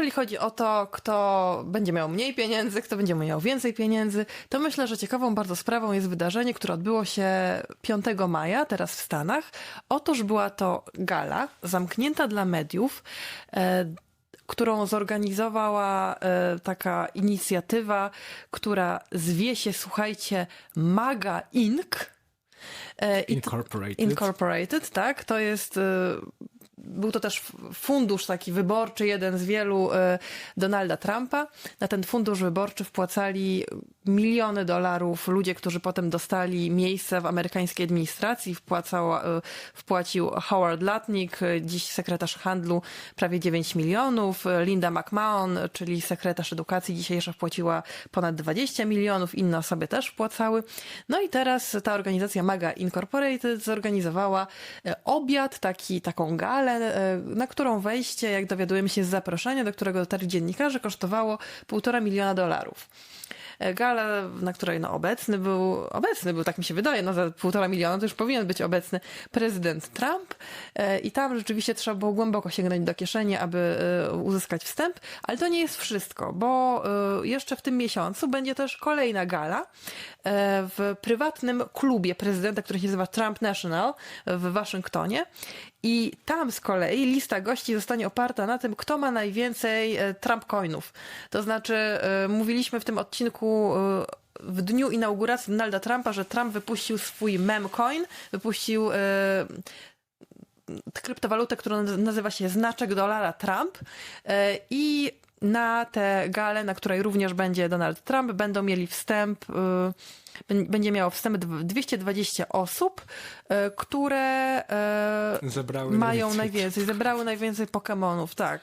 jeżeli chodzi o to, kto będzie miał mniej pieniędzy, kto będzie miał więcej pieniędzy, to myślę, że ciekawą bardzo sprawą jest wydarzenie, które odbyło się 5 maja, teraz w Stanach. Otóż była to gala zamknięta dla mediów. E, którą zorganizowała e, taka inicjatywa, która zwie się, słuchajcie, Maga Inc. E, Incorporated. Incorporated, tak. To jest. Był to też fundusz taki wyborczy, jeden z wielu y, Donalda Trumpa. Na ten fundusz wyborczy wpłacali miliony dolarów ludzie, którzy potem dostali miejsce w amerykańskiej administracji. Wpłacała, y, wpłacił Howard Lutnick, y, dziś sekretarz handlu, prawie 9 milionów. Linda McMahon, czyli sekretarz edukacji dzisiejsza, wpłaciła ponad 20 milionów. Inne osoby też wpłacały. No i teraz ta organizacja MAGA Incorporated zorganizowała e, obiad, taki, taką galę, e, na którą wejście, jak dowiadujemy się z zaproszenia, do którego dotarli dziennikarze, kosztowało półtora miliona dolarów. E, Gala, na której no, obecny był, obecny był, tak mi się wydaje, no za półtora miliona to już powinien być obecny prezydent Trump E, i tam rzeczywiście trzeba było głęboko sięgnąć do kieszeni, aby e, uzyskać wstęp, ale to nie jest wszystko, bo jeszcze w tym miesiącu będzie też kolejna gala w prywatnym klubie prezydenta, który się nazywa Trump National w Waszyngtonie i tam z kolei lista gości zostanie oparta na tym, kto ma najwięcej Trump coinów. To znaczy, mówiliśmy w tym odcinku e, w dniu inauguracji Donalda Trumpa, że Trump wypuścił swój meme coin, wypuścił e, kryptowalutę, która nazywa się znaczek dolara Trump e, i na tę galę, na której również będzie Donald Trump, będą mieli wstęp, bę- będzie miało wstęp dw- 220 osób, które e, Zebrały mają najwięcej. najwięcej, zebrały najwięcej Pokemonów, tak.